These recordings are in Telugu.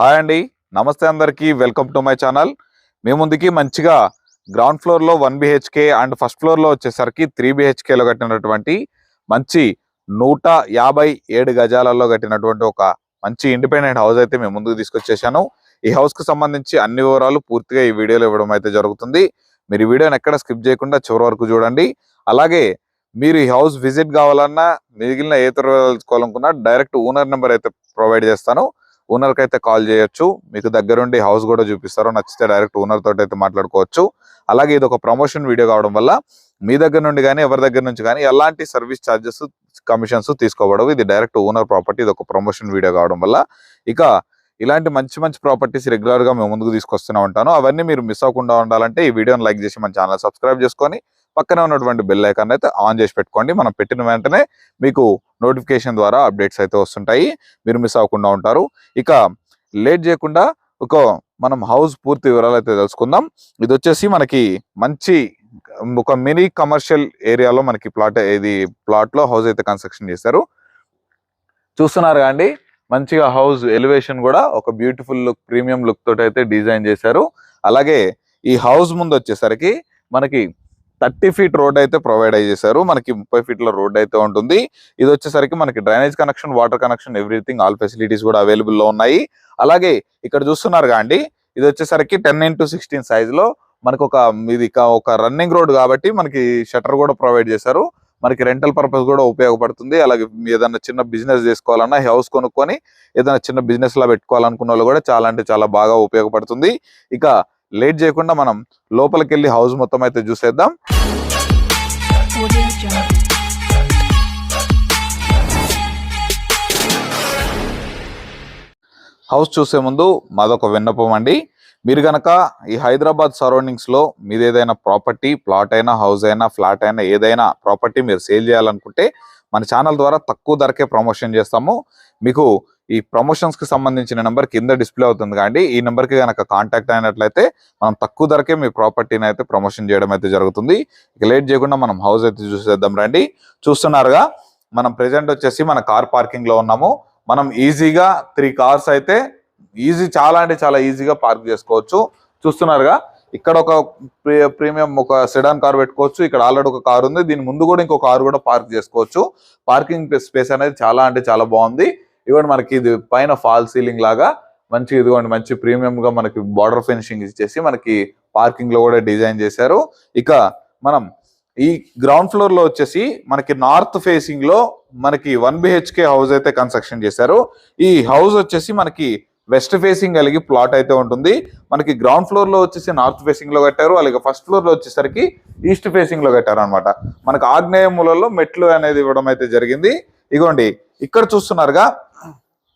హాయ్ అండి. నమస్తే అందరికీ. Welcome to my channel. మీ ముందుకి మంచిగా గ్రౌండ్ ఫ్లోర్లో వన్ బిహెచ్కే అండ్ ఫస్ట్ ఫ్లోర్లో వచ్చేసరికి త్రీ లో కట్టినటువంటి మంచి నూట యాభై ఏడు గజాలలో కట్టినటువంటి ఒక మంచి ఇండిపెండెంట్ హౌస్ అయితే మేము ముందుకు తీసుకొచ్చేసాను. ఈ హౌస్కి సంబంధించి అన్ని వివరాలు పూర్తిగా ఈ వీడియోలో ఇవ్వడం అయితే జరుగుతుంది. మీరు ఈ వీడియోని ఎక్కడ స్కిప్ చేయకుండా చివరి వరకు చూడండి. అలాగే మీరు ఈ హౌస్ విజిట్ కావాలన్నా మిగిలిన ఏ తెలుసుకోవాలనుకున్నా డైరెక్ట్ ఓనర్ నెంబర్ అయితే ప్రొవైడ్ చేస్తాను. ఓనర్కి అయితే కాల్ చేయొచ్చు. మీకు దగ్గరుండి హౌస్ కూడా చూపిస్తారు నచ్చితే డైరెక్ట్ ఓనర్ తోటి అయితే మాట్లాడుకోవచ్చు. అలాగే ఇది ఒక ప్రమోషన్ వీడియో కావడం వల్ల మీ దగ్గర నుండి కానీ ఎవరి దగ్గర నుంచి కానీ ఎలాంటి సర్వీస్ ఛార్జెస్ కమిషన్స్ తీసుకోబడవు. ఇది డైరెక్ట్ ఓనర్ ప్రాపర్టీ ఇది ఒక ప్రమోషన్ వీడియో కావడం వల్ల. ఇక ఇలాంటి మంచి మంచి ప్రాపర్టీస్ రెగ్యులర్గా మేము ముందుకు తీసుకొస్తూనే ఉంటాను. అవన్నీ మీరు మిస్ అవ్వకుండా ఉండాలంటే ఈ వీడియోని లైక్ చేసి మన ఛానల్ సబ్స్క్రైబ్ చేసుకొని పక్కనే ఉన్నటువంటి బెల్ ఐకాన్ అయితే ఆన్ చేసి పెట్టుకోండి. మనం పెట్టిన వెంటనే మీకు నోటిఫికేషన్ ద్వారా అప్డేట్స్ అయితే వస్తుంటాయి. మీరు మిస్ అవ్వకుండా ఉంటారు. ఇక లేట్ చేయకుండా ఒక మనం హౌస్ పూర్తి వివరాలు అయితే తెలుసుకుందాం. ఇది వచ్చేసి మనకి మంచి ఒక మినీ కమర్షియల్ ఏరియాలో మనకి ప్లాట్ ఇది ప్లాట్లో హౌస్ అయితే కన్స్ట్రక్షన్ చేశారు. చూస్తున్నారు కాండి మంచిగా హౌస్ ఎలివేషన్ కూడా ఒక బ్యూటిఫుల్ లుక్ ప్రీమియం లుక్ తోటి అయితే డిజైన్ చేశారు. అలాగే ఈ హౌస్ ముందు వచ్చేసరికి మనకి థర్టీ ఫీట్ రోడ్ అయితే ప్రొవైడ్ చేశారు. మనకి ముప్పై ఫీట్ల రోడ్ అయితే ఉంటుంది. ఇది వచ్చేసరికి మనకి drainage connection water connection everything all facilities కూడా అవైలబుల్లో ఉన్నాయి. అలాగే ఇక్కడ చూస్తున్నారు అండి ఇది వచ్చేసరికి టెన్ ఇంటూ సిక్స్టీన్ సైజ్లో మనకు ఒక ఇది ఒక రన్నింగ్ రోడ్ కాబట్టి మనకి షటర్ కూడా ప్రొవైడ్ చేశారు. మనకి రెంటల్ పర్పస్ కూడా ఉపయోగపడుతుంది. అలాగే ఏదైనా చిన్న బిజినెస్ చేసుకోవాలన్నా హౌస్ కొనుక్కొని ఏదైనా చిన్న బిజినెస్ లా పెట్టుకోవాలనుకున్న వాళ్ళు కూడా చాలా అంటే చాలా బాగా ఉపయోగపడుతుంది. ఇక లేట్ చేయకుండా మనం లోపలికి వెళ్ళి హౌస్ మొత్తం అయితే చూసేద్దాం. హౌస్ చూసే ముందు మాదొక విన్నపం అండి. మీరు గనక ఈ హైదరాబాద్ సరౌండింగ్స్లో మీది ఏదైనా ప్రాపర్టీ ప్లాట్ అయినా హౌస్ అయినా ఫ్లాట్ అయినా ఏదైనా ప్రాపర్టీ మీరు సేల్ చేయాలనుకుంటే మన ఛానల్ ద్వారా తక్కువ ధరకే ప్రమోషన్ చేస్తాము. మీకు ఈ ప్రమోషన్స్కి సంబంధించిన నెంబర్ కింద డిస్ప్లే అవుతుంది కానీ ఈ నెంబర్కి కనుక కాంటాక్ట్ అయినట్లయితే మనం తక్కువ ధరకే మీ ప్రాపర్టీని అయితే ప్రమోషన్ చేయడం అయితే జరుగుతుంది. ఇక లేట్ చేయకుండా మనం హౌస్ అయితే చూసేద్దాం రండి. చూస్తున్నారుగా మనం ప్రెజెంట్ వచ్చేసి మన కార్ పార్కింగ్లో ఉన్నాము. మనం ఈజీగా త్రీ కార్స్ అయితే ఈజీ చాలా అంటే చాలా ఈజీగా పార్క్ చేసుకోవచ్చు. చూస్తున్నారుగా ఇక్కడ ఒక ప్రీ- ప్రీమియం ఒక సెడాన్ కార్ పెట్టుకోవచ్చు. ఇక్కడ ఆల్రెడీ ఒక కారు ఉంది. దీని ముందు కూడా ఇంకో కార్ కూడా పార్క్ చేసుకోవచ్చు. పార్కింగ్ స్పేస్ అనేది చాలా అంటే చాలా బాగుంది. ఇవ్వండి మనకి ఇది పైన ఫాల్ సీలింగ్ లాగా మంచి ఇదిగోండి మంచి ప్రీమియంగా మనకి బార్డర్ ఫినిషింగ్ ఇచ్చేసి మనకి పార్కింగ్లో కూడా డిజైన్ చేశారు. ఇక మనం ఈ గ్రౌండ్ ఫ్లోర్లో వచ్చేసి మనకి నార్త్ ఫేసింగ్లో మనకి వన్ బిహెచ్కే హౌస్ అయితే కన్స్ట్రక్షన్ చేశారు. ఈ హౌస్ వచ్చేసి మనకి వెస్ట్ ఫేసింగ్ కలిగి ప్లాట్ అయితే ఉంటుంది. మనకి గ్రౌండ్ ఫ్లోర్లో వచ్చేసి నార్త్ ఫేసింగ్లో కట్టారు. అలాగే ఫస్ట్ ఫ్లోర్లో వచ్చేసరికి ఈస్ట్ ఫేసింగ్లో కట్టారు అనమాట మనకి ఆగ్నేయ మూలలో మెట్లు అనేది ఇవ్వడం అయితే జరిగింది. ఇగోండి ఇక్కడ చూస్తున్నారుగా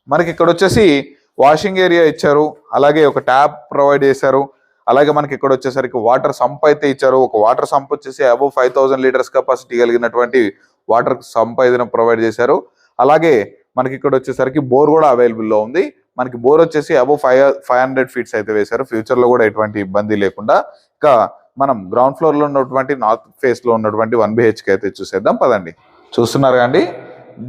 మనకి ఇక్కడ వచ్చేసి వాషింగ్ ఏరియా ఇచ్చారు అలాగే ఒక ట్యాప్ ప్రొవైడ్ చేశారు అలాగే మనకి ఇక్కడ వచ్చేసరికి వాటర్ సంప్ అయితే ఇచ్చారు. ఒక వాటర్ సంప్ వచ్చేసి above five thousand litres capacity కలిగినటువంటి వాటర్ సంప్ అయితే ప్రొవైడ్ చేశారు. అలాగే మనకి ఇక్కడ వచ్చేసరికి బోర్ కూడా అవైలబుల్లో ఉంది. మనకి బోర్ వచ్చేసి above five five hundred feets అయితే వేశారు. ఫ్యూచర్లో కూడా ఎటువంటి ఇబ్బంది లేకుండా. ఇంకా మనం గ్రౌండ్ ఫ్లోర్లో ఉన్నటువంటి నార్త్ ఫేస్లో ఉన్నటువంటి వన్ బిహెచ్కే అయితే చూసేద్దాం. పదండి. చూస్తున్నారు కానీ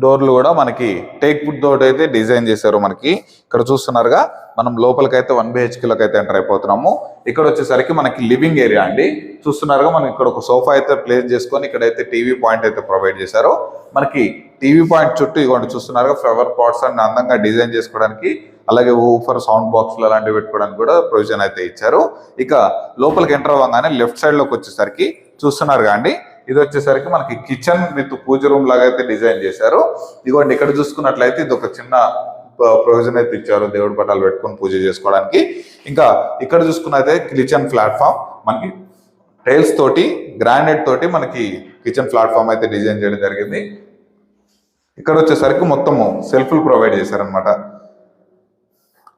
డోర్లు కూడా మనకి టేక్ వుడ్ తోటి అయితే డిజైన్ చేశారు మనకి. ఇక్కడ చూస్తున్నారుగా మనం లోపలికైతే వన్ బిహెచ్కేలోకి అయితే ఎంటర్ అయిపోతున్నాము. ఇక్కడ వచ్చేసరికి మనకి లివింగ్ ఏరియా అండి. చూస్తున్నారుగా మనం ఇక్కడ ఒక సోఫా అయితే ప్లేస్ చేసుకొని ఇక్కడ అయితే టీవీ పాయింట్ అయితే ప్రొవైడ్ చేశారు. మనకి టీవీ పాయింట్ చుట్టూ ఇవ్వండి చూస్తున్నారుగా ఫ్లవర్ పాట్స్ అన్ని అందంగా డిజైన్ చేసుకోవడానికి అలాగే ఊఫర్ సౌండ్ బాక్స్ అలాంటివి పెట్టుకోవడానికి కూడా ప్రొవిజన్ అయితే ఇచ్చారు. ఇక లోపలికి ఎంటర్ అవ్వగానే లెఫ్ట్ సైడ్లోకి వచ్చేసరికి చూస్తున్నారు అండి ఇది వచ్చేసరికి మనకి కిచెన్ విత్ పూజ రూమ్ లాగా అయితే డిజైన్ చేశారు. ఇదిగోండి ఇక్కడ చూసుకున్నట్లయితే ఇది ఒక చిన్న ప్రొవిజన్ అయితే ఇచ్చారు. దేవుడి పటాలు పెట్టుకొని పూజ చేసుకోవడానికి. ఇంకా ఇక్కడ చూసుకున్నైతే కిచెన్ ప్లాట్ఫామ్ మనకి టైల్స్ తోటి గ్రానైట్ తోటి మనకి కిచెన్ ప్లాట్ఫామ్ అయితే డిజైన్ చేయడం జరిగింది. ఇక్కడ వచ్చేసరికి మొత్తము సెల్ఫ్లు ప్రొవైడ్ చేశారనమాట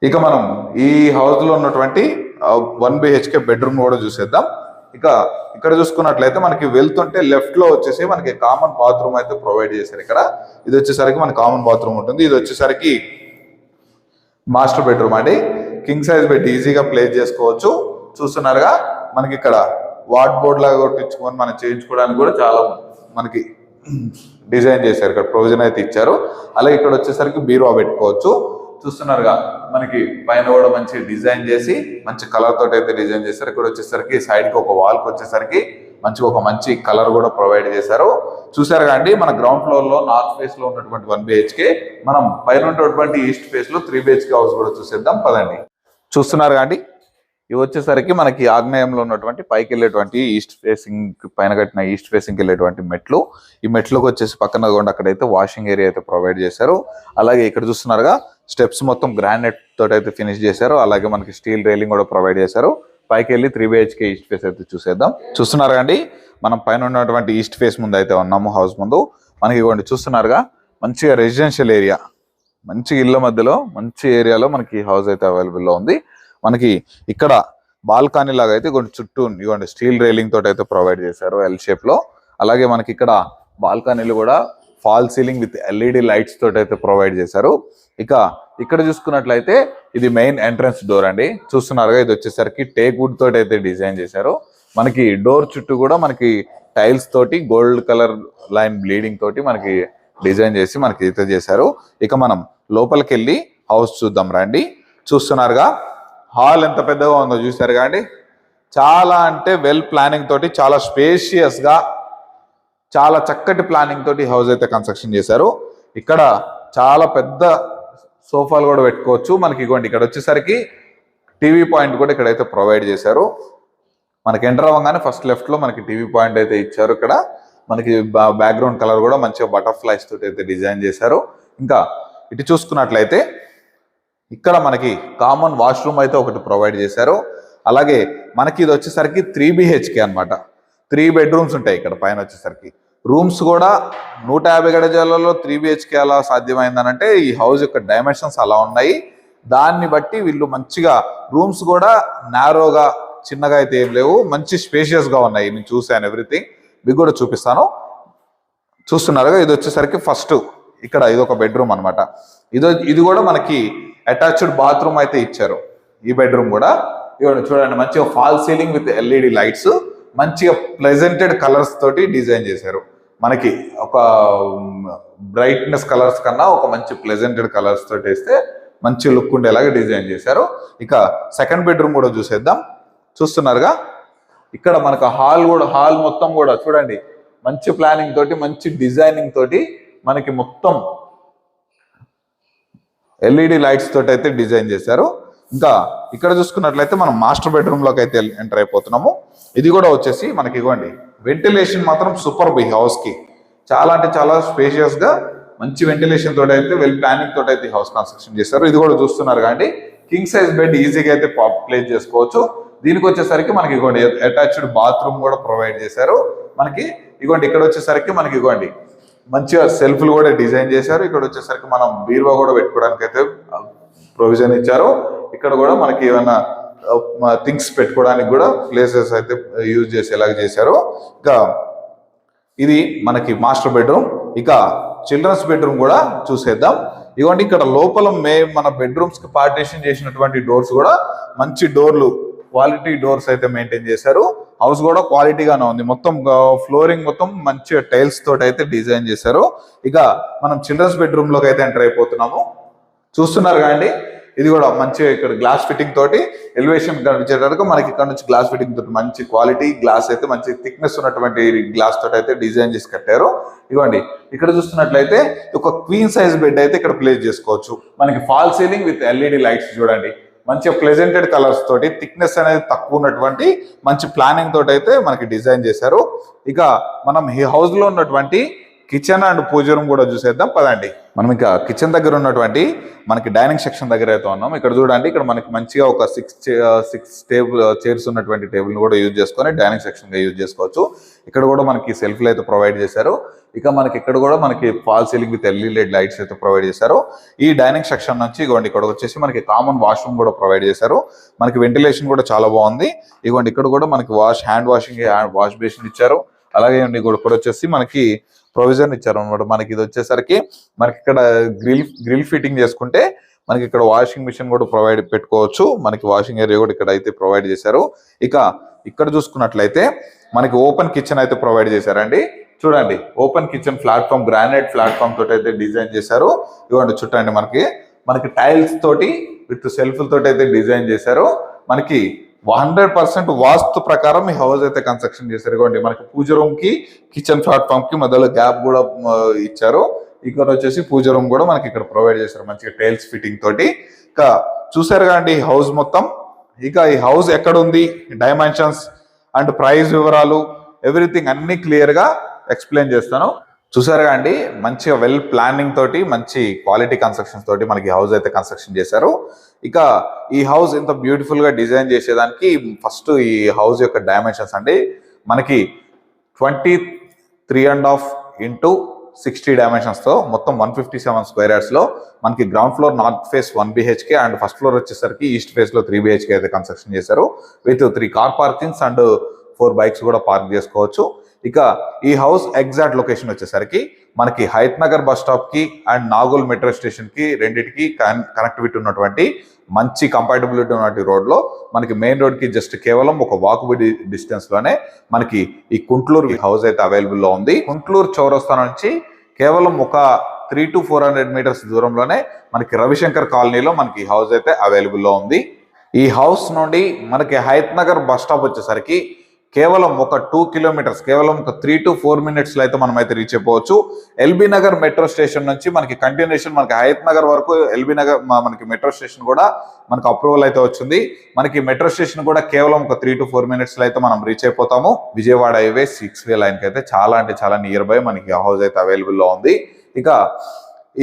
ఇక మనం ఈ హౌస్లో ఉన్నటువంటి వన్ బిహెచ్కే బెడ్రూమ్ కూడా చూసేద్దాం. ఇక ఇక్కడ చూసుకున్నట్లయితే మనకి వెళ్తుంటే లెఫ్ట్లో వచ్చేసి మనకి కామన్ బాత్రూమ్ అయితే ప్రొవైడ్ చేశారు ఇక్కడ. ఇది వచ్చేసరికి మనకి కామన్ బాత్రూమ్ ఉంటుంది. ఇది వచ్చేసరికి మాస్టర్ బెడ్రూమ్ అండి. కింగ్ సైజ్ బెడ్ ఈజీగా ప్లేస్ చేసుకోవచ్చు. చూస్తున్నారుగా మనకి ఇక్కడ వార్డ్ బోర్డ్ లాగా కొట్టించుకొని మనం చేయించుకోవడానికి కూడా చాలా మనకి డిజైన్ చేశారు. ఇక్కడ ప్రొవిజన్ అయితే ఇచ్చారు. అలాగే ఇక్కడ వచ్చేసరికి బీరువా పెట్టుకోవచ్చు. చూస్తున్నారుగా. మనకి పైన కూడా మంచి డిజైన్ చేసి మంచి కలర్ తోటి అయితే డిజైన్ చేశారు. ఇక్కడ వచ్చేసరికి సైడ్కి ఒక వాల్కి వచ్చేసరికి మంచి ఒక మంచి కలర్ కూడా ప్రొవైడ్ చేశారు. చూసారు అండి మన గ్రౌండ్ ఫ్లోర్లో నార్త్ ఫేస్లో ఉన్నటువంటి వన్ బిహెచ్కే మనం పైన ఉన్నటువంటి ఈస్ట్ ఫేస్లో త్రీ బిహెచ్కే హౌస్ కూడా చూసేద్దాం. పదండి. చూస్తున్నారు అండి ఇవి వచ్చేసరికి మనకి ఆగ్నేయంలో ఉన్నటువంటి పైకి వెళ్ళేటువంటి ఈస్ట్ ఫేసింగ్ పైన కట్టిన ఈస్ట్ ఫేసింగ్ వెళ్ళేటువంటి మెట్లు. ఈ మెట్లకు వచ్చేసి పక్కన కూడా అక్కడైతే వాషింగ్ ఏరియా అయితే ప్రొవైడ్ చేశారు. అలాగే ఇక్కడ చూస్తున్నారుగా స్టెప్స్ మొత్తం గ్రానైట్ తోటి అయితే ఫినిష్ చేశారు. అలాగే మనకి స్టీల్ రైలింగ్ కూడా ప్రొవైడ్ చేశారు. పైకి వెళ్ళి త్రీ బిహెచ్కే ఈస్ట్ ఫేస్ అయితే చూసేద్దాం. చూస్తున్నారు అండి మనం పైన ఉన్నటువంటి ఈస్ట్ ఫేస్ ముందు అయితే ఉన్నాము హౌస్ ముందు. మనకి ఇవ్వండి చూస్తున్నారుగా మంచిగా రెసిడెన్షియల్ ఏరియా మంచి ఇళ్ళ మధ్యలో మంచి ఏరియాలో మనకి హౌస్ అయితే అవైలబుల్లో ఉంది. మనకి ఇక్కడ బాల్కనీ లాగా అయితే కొన్ని చుట్టూ ఇవ్వండి స్టీల్ రైలింగ్ తోటి అయితే ప్రొవైడ్ చేశారు ఎల్ షేప్లో. అలాగే మనకి ఇక్కడ బాల్కనీలు కూడా false ceiling with LED lights తోటి అయితే ప్రొవైడ్ చేశారు. ఇక ఇక్కడ చూసుకున్నట్లయితే ఇది మెయిన్ ఎంట్రన్స్ డోర్ అండి. చూస్తున్నారుగా ఇది వచ్చేసరికి టేక్ వుడ్ తోటి అయితే డిజైన్ చేశారు. మనకి డోర్ చుట్టూ కూడా మనకి టైల్స్ తోటి గోల్డ్ కలర్ లైన్ బ్లీడింగ్ తోటి మనకి డిజైన్ చేసి మనకి అయితే చేశారు. ఇక మనం లోపలికి వెళ్ళి హౌస్ చూద్దాం రండి. చూస్తున్నారుగా హాల్ ఎంత పెద్దగా ఉందో చూసారుగా అండి. చాలా అంటే వెల్ ప్లానింగ్ తోటి చాలా స్పేషియస్గా చాలా చక్కటి ప్లానింగ్ తోటి హౌస్ అయితే కన్స్ట్రక్షన్ చేశారు. ఇక్కడ చాలా పెద్ద సోఫాలు కూడా పెట్టుకోవచ్చు. మనకి ఇగోండి ఇక్కడ వచ్చేసరికి టీవీ పాయింట్ కూడా ఇక్కడైతే ప్రొవైడ్ చేశారు. మనకి ఎంటర్ అవ్వగానే ఫస్ట్ లెఫ్ట్లో మనకి టీవీ పాయింట్ అయితే ఇచ్చారు ఇక్కడ. మనకి బ్యాక్గ్రౌండ్ కలర్ కూడా మంచిగా బటర్ఫ్లైస్ తోటి అయితే డిజైన్ చేశారు. ఇంకా ఇటు చూసుకున్నట్లయితే ఇక్కడ మనకి కామన్ వాష్రూమ్ అయితే ఒకటి ప్రొవైడ్ చేశారు. అలాగే మనకి ఇది వచ్చేసరికి త్రీ బిహెచ్కే అన్నమాట. త్రీ బెడ్రూమ్స్ ఉంటాయి ఇక్కడ పైన వచ్చేసరికి. రూమ్స్ కూడా నూట యాభై గడజాలలో త్రీ బిహెచ్కే అలా సాధ్యమైందనంటే ఈ హౌస్ యొక్క డైమెన్షన్స్ అలా ఉన్నాయి. దాన్ని బట్టి వీళ్ళు మంచిగా రూమ్స్ కూడా నారోగా చిన్నగా అయితే ఏం లేవు మంచి స్పేషియస్గా ఉన్నాయి. నేను చూశాను ఎవ్రీథింగ్. మీకు కూడా చూపిస్తాను. చూస్తున్నారుగా ఇది వచ్చేసరికి ఫస్ట్ ఇక్కడ ఇది ఒక బెడ్రూమ్ అన్నమాట. ఇది ఇది కూడా మనకి అటాచ్డ్ బాత్రూమ్ అయితే ఇచ్చారు. ఈ బెడ్రూమ్ కూడా. ఇవ్వండి చూడండి మంచిగా false ceiling with LED lights. మంచిగా ప్లెజెంటెడ్ కలర్స్ తోటి డిజైన్ చేశారు. మనకి ఒక బ్రైట్నెస్ కలర్స్ కన్నా ఒక మంచి ప్లెజెంటెడ్ కలర్స్ తోటి వేస్తే మంచి లుక్ ఉండేలాగా డిజైన్ చేశారు. ఇక సెకండ్ బెడ్రూమ్ కూడా చూసేద్దాం. చూస్తున్నారుగా? ఇక్కడ మనకు హాల్ కూడా హాల్ మొత్తం కూడా చూడండి. మంచి ప్లానింగ్ తోటి మంచి డిజైనింగ్ తోటి మనకి మొత్తం ఎల్ఈడి లైట్స్ తోటి అయితే డిజైన్ చేశారు. ఇంకా ఇక్కడ చూసుకున్నట్లయితే మనం మాస్టర్ బెడ్రూమ్లోకి అయితే ఎంటర్ అయిపోతున్నాము. ఇది కూడా వచ్చేసి మనకి ఇవ్వండి వెంటిలేషన్ మాత్రం సూపర్ బై హౌస్కి. చాలా అంటే చాలా స్పేషియస్గా మంచి వెంటిలేషన్ తోటి అయితే వెల్ ప్లానింగ్ తోటి అయితే హౌస్ కన్స్ట్రక్షన్ చేశారు ఇది కూడా చూస్తున్నారు కానీ కింగ్ సైజ్ బెడ్ ఈజీగా అయితే ప్లేస్ చేసుకోవచ్చు. దీనికి వచ్చేసరికి మనకి ఇగోండి అటాచ్డ్ బాత్రూమ్ కూడా ప్రొవైడ్ చేశారు. మనకి ఇగోండి ఇక్కడ వచ్చేసరికి మనకి ఇగోండి మంచిగా సెల్ఫ్లు కూడా డిజైన్ చేశారు. ఇక్కడ వచ్చేసరికి మనం బీరువా కూడా పెట్టుకోవడానికి అయితే ప్రొవిజన్ ఇచ్చారు. ఇక్కడ కూడా మనకి ఏమైనా థింగ్స్ పెట్టుకోవడానికి కూడా ప్లేసెస్ అయితే యూజ్ చేసేలాగా చేశారు ఇంకా ఇది మనకి మాస్టర్ బెడ్రూమ్. ఇక చిల్డ్రన్స్ బెడ్రూమ్ కూడా చూసేద్దాం. ఇవ్వండి ఇక్కడ లోపల మే మన బెడ్రూమ్స్కి పార్టీషన్ చేసినటువంటి డోర్స్ కూడా మంచి డోర్లు క్వాలిటీ డోర్స్ అయితే మెయింటైన్ చేశారు. హౌస్ కూడా క్వాలిటీగానే ఉంది. మొత్తం ఫ్లోరింగ్ మొత్తం మంచి టైల్స్ తోటి అయితే డిజైన్ చేశారు. ఇక మనం చిల్డ్రన్స్ బెడ్రూమ్లోకి అయితే ఎంటర్ అయిపోతున్నాము. చూస్తున్నారు కాండి ఇది కూడా మంచిగా ఇక్కడ గ్లాస్ ఫిట్టింగ్ తోటి ఎలివేషన్ కనిపించేటట్టుగా మనకి ఇక్కడ నుంచి గ్లాస్ ఫిట్టింగ్ తోటి మంచి క్వాలిటీ గ్లాస్ అయితే మంచి థిక్నెస్ ఉన్నటువంటి గ్లాస్ తోటి అయితే డిజైన్ చేసి కట్టారు. ఇవ్వండి ఇక్కడ చూస్తున్నట్లయితే ఒక క్వీన్ సైజ్ బెడ్ అయితే ఇక్కడ ప్లేస్ చేసుకోవచ్చు. మనకి false ceiling with LED lights చూడండి. మంచిగా ప్లెజెంటెడ్ కలర్స్ తోటి థిక్నెస్ అనేది తక్కువ ఉన్నటువంటి మంచి ప్లానింగ్ తోటి అయితే మనకి డిజైన్ చేశారు. ఇక మనం ఈ హౌస్లో ఉన్నటువంటి కిచెన్ అండ్ పూజ రూమ్ కూడా చూసేద్దాం. పదండి. మనం ఇంకా కిచెన్ దగ్గర ఉన్నటువంటి మనకి డైనింగ్ సెక్షన్ దగ్గర అయితే ఉన్నాం. ఇక్కడ చూడండి ఇక్కడ మనకి మంచిగా ఒక సిక్స్ సిక్స్ టేబుల్ చైర్స్ ఉన్నటువంటి టేబుల్ కూడా యూజ్ చేసుకొని డైనింగ్ సెక్షన్గా యూజ్ చేసుకోవచ్చు. ఇక్కడ కూడా మనకి సెల్ఫ్లు అయితే ప్రొవైడ్ చేశారు. ఇక మనకి ఇక్కడ కూడా మనకి false ceiling with LED lights అయితే ప్రొవైడ్ చేశారు. ఈ డైనింగ్ సెక్షన్ నుంచి ఇగోండి ఇక్కడ వచ్చేసి మనకి కామన్ వాష్రూమ్ కూడా ప్రొవైడ్ చేశారు. మనకి వెంటిలేషన్ కూడా చాలా బాగుంది. ఇగోండి ఇక్కడ కూడా మనకి wash hand washing wash basin ఇచ్చారు. అలాగే ఇక్కడ కూడా వచ్చేసి మనకి ప్రొవిజన్ ఇచ్చారు అనమాట. మనకి ఇది వచ్చేసరికి మనకి ఇక్కడ గ్రిల్ గ్రిల్ ఫిట్టింగ్ చేసుకుంటే మనకి ఇక్కడ వాషింగ్ మిషన్ కూడా ప్రొవైడ్ పెట్టుకోవచ్చు. మనకి వాషింగ్ ఏరియా కూడా ఇక్కడ అయితే ప్రొవైడ్ చేశారు. ఇక ఇక్కడ చూసుకున్నట్లయితే మనకి ఓపెన్ కిచెన్ అయితే ప్రొవైడ్ చేశారండి. చూడండి open kitchen platform granite platform తోటి అయితే డిజైన్ చేశారు. ఇవ్వండి చుట్టండి మనకి. మనకి టైల్స్ తోటి విత్ సెల్ఫ్ తోటి అయితే డిజైన్ చేశారు. మనకి హండ్రెడ్ పర్సెంట్ వాస్తు ప్రకారం ఈ హౌస్ అయితే కన్స్ట్రక్షన్ చేశారు. ఇవ్వండి మనకి పూజ రూమ్కి కిచెన్ ప్లాట్ఫామ్కి మధ్యలో గ్యాప్ కూడా ఇచ్చారు. ఇక్కడ వచ్చేసి పూజ రూమ్ కూడా మనకి ఇక్కడ ప్రొవైడ్ చేశారు. మంచిగా టైల్స్ ఫిట్టింగ్ తోటి. ఇంకా చూసారు కాండి హౌస్ మొత్తం. ఇక ఈ హౌస్ ఎక్కడ ఉంది డైమెన్షన్స్ అండ్ ప్రైస్ వివరాలు ఎవ్రీథింగ్ అన్ని క్లియర్గా ఎక్స్ప్లెయిన్ చేస్తాను. చూసారుగా అండి? మంచిగా వెల్ ప్లానింగ్ తోటి మంచి క్వాలిటీ కన్స్ట్రక్షన్స్ తోటి మనకి హౌస్ అయితే కన్స్ట్రక్షన్ చేశారు. ఇక ఈ హౌస్ ఇంత బ్యూటిఫుల్గా డిజైన్ చేసేదానికి ఫస్ట్ ఈ హౌస్ యొక్క డైమెన్షన్స్ అండి. మనకి twenty three and half into sixty డైమెన్షన్స్తో మొత్తం వన్ ఫిఫ్టీ సెవెన్ స్క్వేర్ యార్డ్స్లో మనకి ground floor north face one BHK and first floor వచ్చేసరికి ఈస్ట్ ఫేస్లో త్రీ బిహెచ్కే అయితే కన్స్ట్రక్షన్ చేశారు. With three car parkings and four bikes కూడా పార్క్ చేసుకోవచ్చు. ఇక ఈ హౌస్ ఎగ్జాక్ట్ లొకేషన్ వచ్చేసరికి మనకి హైత్ నగర్ బస్ స్టాప్కి అండ్ నాగోల్ మెట్రో స్టేషన్కి రెండింటికి కనెక్టివిటీ ఉన్నటువంటి మంచి కంపాటబిలిటీ ఉన్నటువంటి రోడ్లో మనకి మెయిన్ రోడ్కి జస్ట్ కేవలం ఒక వాకబుల్ డిస్టెన్స్లోనే మనకి ఈ కుంట్లూరు హౌస్ అయితే అవైలబుల్లో ఉంది. కుంట్లూరు చౌరస్తా నుంచి కేవలం ఒక three to four hundred metres దూరంలోనే మనకి రవిశంకర్ కాలనీలో మనకి ఈ హౌస్ అయితే అవైలబుల్లో ఉంది. ఈ హౌస్ నుండి మనకి హైత్ నగర్ బస్ స్టాప్ వచ్చేసరికి కేవలం ఒక టూ కిలోమీటర్స్ కేవలం ఒక త్రీ టు ఫోర్ మినిట్స్లో అయితే మనం అయితే రీచ్ అయిపోవచ్చు. ఎల్బీ నగర్ మెట్రో స్టేషన్ నుంచి మనకి కంటిన్యూషన్ మనకి హయత్ నగర్ వరకు ఎల్బీ నగర్ మనకి మెట్రో స్టేషన్ కూడా మనకి అప్రూవల్ అయితే వచ్చింది. మనకి మెట్రో స్టేషన్ కూడా కేవలం ఒక త్రీ టు ఫోర్ మినిట్స్లో అయితే మనం రీచ్ అయిపోతాము. విజయవాడ హైవే సిక్స్ వే లైన్కి అయితే చాలా అంటే చాలా నియర్ బై మనకి హౌస్ అయితే అవైలబుల్లో ఉంది. ఇక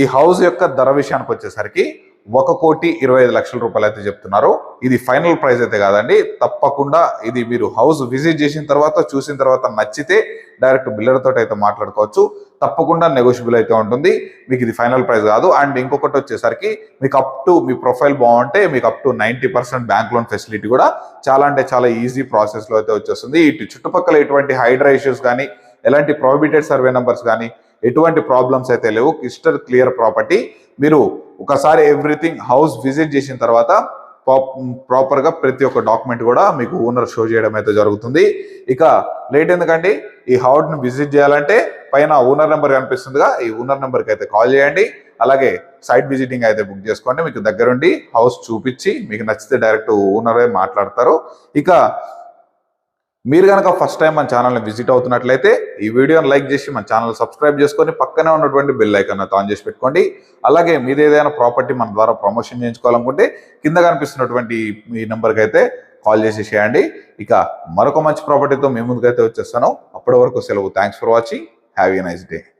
ఈ హౌస్ యొక్క ధర విషయానికి వచ్చేసరికి ఒక కోటి ఇరవై ఐదు లక్షల రూపాయలు అయితే చెప్తున్నారు. ఇది ఫైనల్ ప్రైస్ అయితే కాదండి. తప్పకుండా ఇది మీరు హౌస్ విజిట్ చేసిన తర్వాత చూసిన తర్వాత నచ్చితే డైరెక్ట్ బిల్లర్తో తోటి అయితే మాట్లాడుకోవచ్చు. తప్పకుండా నెగోషియబుల్ అయితే ఉంటుంది. మీకు ఇది ఫైనల్ ప్రైస్ కాదు. అండ్ ఇంకొకటి వచ్చేసరికి మీకు అప్ టు మీ ప్రొఫైల్ బాగుంటే మీకు up to ninety percent bank loan facility కూడా చాలా అంటే చాలా ఈజీ ప్రాసెస్లో అయితే వచ్చేస్తుంది. ఇటు చుట్టుపక్కల ఎటువంటి హైడ్రా ఇష్యూస్ కానీ ఎలాంటి ప్రాబిటెడ్ సర్వే నెంబర్స్ కానీ ఎటువంటి ప్రాబ్లమ్స్ అయితే లేవు. Crystal clear property. మీరు ఒకసారి ఎవ్రీథింగ్ హౌస్ విజిట్ చేసిన తర్వాత ప్రాపర్గా ప్రతి ఒక్క డాక్యుమెంట్ కూడా మీకు ఓనర్ షో చేయడం అయితే జరుగుతుంది. ఇక లేట్ ఎందుకండి? ఈ హౌడ్ని విజిట్ చేయాలంటే పైన ఓనర్ నెంబర్ కనిపిస్తుందిగా ఈ ఓనర్ నెంబర్కి అయితే కాల్ చేయండి. అలాగే సైట్ విజిటింగ్ అయితే బుక్ చేసుకోండి మీకు దగ్గరుండి హౌస్ చూపించి మీకు నచ్చితే డైరెక్ట్ ఓనరే మాట్లాడతారు. ఇక మీరు కనుక ఫస్ట్ టైం మన ఛానల్ని విజిట్ అవుతున్నట్లయితే ఈ వీడియోని లైక్ చేసి మన ఛానల్ సబ్స్క్రైబ్ చేసుకొని పక్కనే ఉన్నటువంటి బెల్ ఐకాన్ ఆన్ చేసి పెట్టుకోండి. అలాగే మీది ఏదైనా ప్రాపర్టీ మన ద్వారా ప్రమోషన్ చేయించుకోవాలనుకుంటే కింద కనిపిస్తున్నటువంటి ఈ నెంబర్కి అయితే కాల్ చేసి చేయండి. ఇక మరొక మంచి ప్రాపర్టీతో మీ ముందుకైతే వచ్చేస్తాను. అప్పటి వరకు సెలవు. Thanks for watching have a nice day